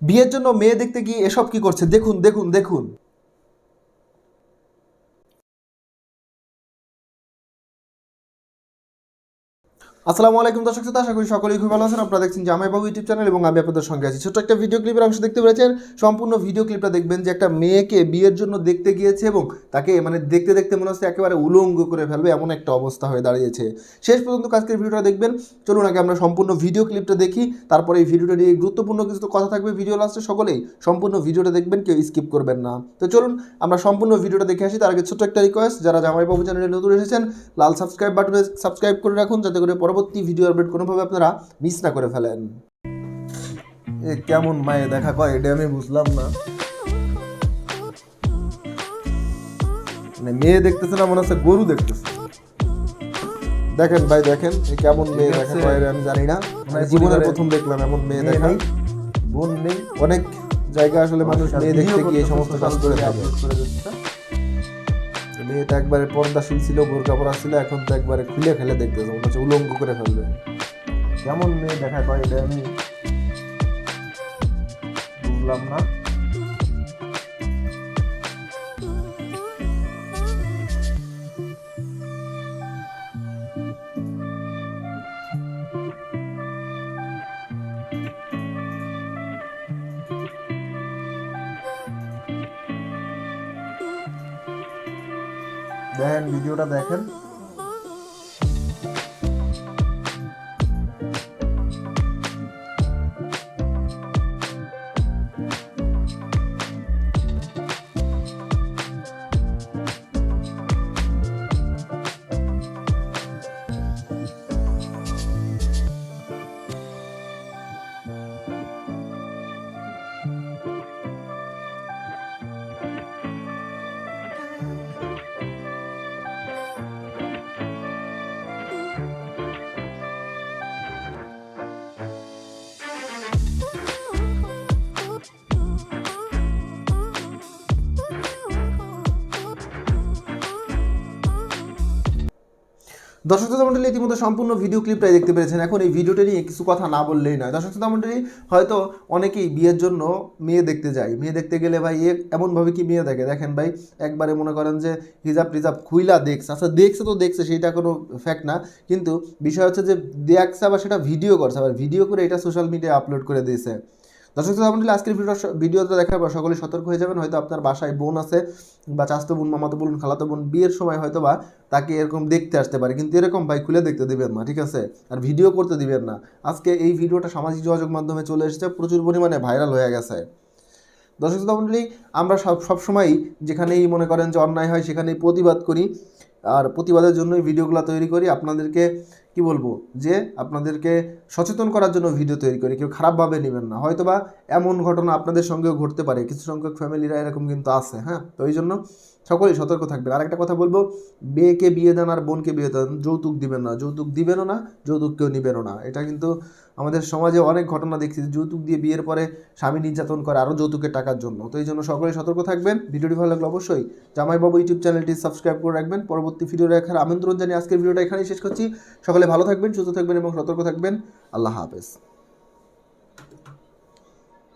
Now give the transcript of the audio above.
বিয়ের জন্য মেয়ে দেখতে গিয়ে এসব কি করছে? দেখুন দেখুন দেখুন। আসসালামু আলাইকুম দর্শক শ্রোতা, আশা করি সকলেই খুব ভালো আছেন। আপনারা দেখছেন জামাই বাবু ইউটিউব চ্যানেল এবং আমি আপনাদের সঙ্গে আছি। ছোট্ট একটা ভিডিও ক্লিপের অংশ দেখতে পেরেছেন। সম্পূর্ণ ভিডিও ক্লিপটা দেখবেন যে একটা মেয়েকে বিয়ের জন্য দেখতে গিয়েছে এবং তাকে মানে দেখতে দেখতে মনে হচ্ছে একেবারে উলঙ্গ করে ফেলবে, এমন একটা অবস্থা হয়ে দাঁড়িয়েছে। শেষ পর্যন্ত আজকের ভিডিওটা দেখবেন। চলুন আগে আমরা সম্পূর্ণ ভিডিও ক্লিপটা দেখি। তারপরে এই ভিডিওটা নিয়ে গুরুত্বপূর্ণ কিছু কথা থাকবে ভিডিও লাস্টে। সকলেই সম্পূর্ণ ভিডিওটা দেখবেন, কেউ স্কিপ করবেন না। তো চলুন আমরা সম্পূর্ণ ভিডিওটা দেখে আসি। তার আগে ছোট্ট একটা রিকোয়েস্ট যারা জামাই বাবু চ্যানেলে নতুন এসেছেন, লাল সাবস্ক্রাইব বাটনে সাবস্ক্রাইব করে রাখুন, যাতে করে পরবর্তী ভিডিও আপডেট কোনোভাবে আপনারা মিস না করে ফেলেন। এ কেমন মায়ে দেখা কয় এটা আমি বুঝলাম না। মানে মেয়ে দেখতেছে না মনে হচ্ছে গরু দেখতেছে। দেখেন ভাই দেখেন এ কেমন মেয়ে দেখা। কয় আমি জানি না। মানে জীবনের প্রথম দেখলাম এমন মেয়ে মেয়ে দেখা বোন নেই। অনেক জায়গা আসলে মানুষ মেয়ে দেখতে গিয়ে সমস্ত কাজ করে থাকে। মেয়েটা একবারে পর্দাশীল ছিল বোরকা পরা ছিল, এখন তো একবারে খুলে ফেলে দেখতেছে, মনে হচ্ছে উলঙ্গ করে ফেলবে। কেমন মেয়ে দেখা কয় এটা আমি বুঝলাম না। দেখেন ভিডিওটা দেখেন। দর্শক শ্রোতা মন্ডলী, ইতিমধ্যে সম্পূর্ণ ভিডিও ক্লিপটাই দেখতে পেরেছেন। এখন এই ভিডিওটা নিয়ে কিছু কথা না বললেই নয়। দর্শক শ্রোতা মন্ডলী, হয়তো অনেকেই বিয়ের জন্য মেয়ে দেখতে যায়। মেয়ে দেখতে গেলে ভাই, এ এমনভাবে কি মেয়ে দেখে? দেখেন ভাই, একবারে মনে করেন যে হিজাব টিজাব খুইলা দেখছে। আচ্ছা দেখছে তো দেখছে সেটা কোনো ফ্যাক্ট না। কিন্তু বিষয় হচ্ছে যে দেখছে আবার সেটা ভিডিও করছে। আবার ভিডিও করে এটা সোশ্যাল মিডিয়ায় আপলোড করে দিয়েছে। দর্শক শ্রোতা মন্ডলী আজকের ভিডিওটা ভিডিওটা দেখার পর সকলে সতর্ক হয়ে যাবেন, হয়তো আপনার বাসায় বোন আছে বা চাস্তো বোন, মামাতো বোন, খালাতো বোন, বিয়ের সময় হয়তো বা তাকে এরকম দেখতে আসতে পারে। কিন্তু এরকম ভাই খুলে দেখতে দিবেন না, ঠিক আছে? আর ভিডিও করতে দিবেন না। আজকে এই ভিডিওটা সামাজিক যোগাযোগ মাধ্যমে চলে এসেছে, প্রচুর পরিমাণে ভাইরাল হয়ে গেছে। দর্শক শ্রোতা, মণ্ডলী, আমরা সব সবসময়ই যেখানেই মনে করেন যে অন্যায় হয়, সেখানেই প্রতিবাদ করি। আর প্রতিবাদের জন্যই ভিডিওগুলো তৈরি করি। আপনাদেরকে কি বলব? যে আপনাদেরকে সচেতন করার জন্য ভিডিও তৈরি করি। কেউ খারাপভাবে নেবেন না। হয়তোবা এমন ঘটনা আপনাদের সঙ্গেও ঘটতে পারে। কিছু সংখ্যক ফ্যামিলিরা এরকম কিন্তু আছে হ্যাঁ? তো এই জন্য সকলেই সতর্ক থাকবেন আরেকটা কথা বলব, মেয়েকে বিয়ে দেন আর বোনকে বিয়ে দেন, যৌতুক দিবেন না। যৌতুক দিবেনও না, যৌতুক কেউ নিবেনও না। এটা কিন্তু আমাদের সমাজে অনেক ঘটনা দেখছি যৌতুক দিয়ে বিয়ের পরে স্বামী নির্যাতন করে আরও যৌতুকের টাকার জন্য। তো এই জন্য সকলেই সতর্ক থাকবেন। ভিডিওটি ভালো লাগলে অবশ্যই জামাইবাবু ইউটিউব চ্যানেলটি সাবস্ক্রাইব করে রাখবেন। পরবর্তী ভিডিও দেখার আমন্ত্রণ জানিয়ে আজকের ভিডিওটা এখানেই শেষ করছি। ভালো থাকবেন সুস্থ থাকবেন এবং সতর্ক থাকবেন। আল্লাহ হাফেজ।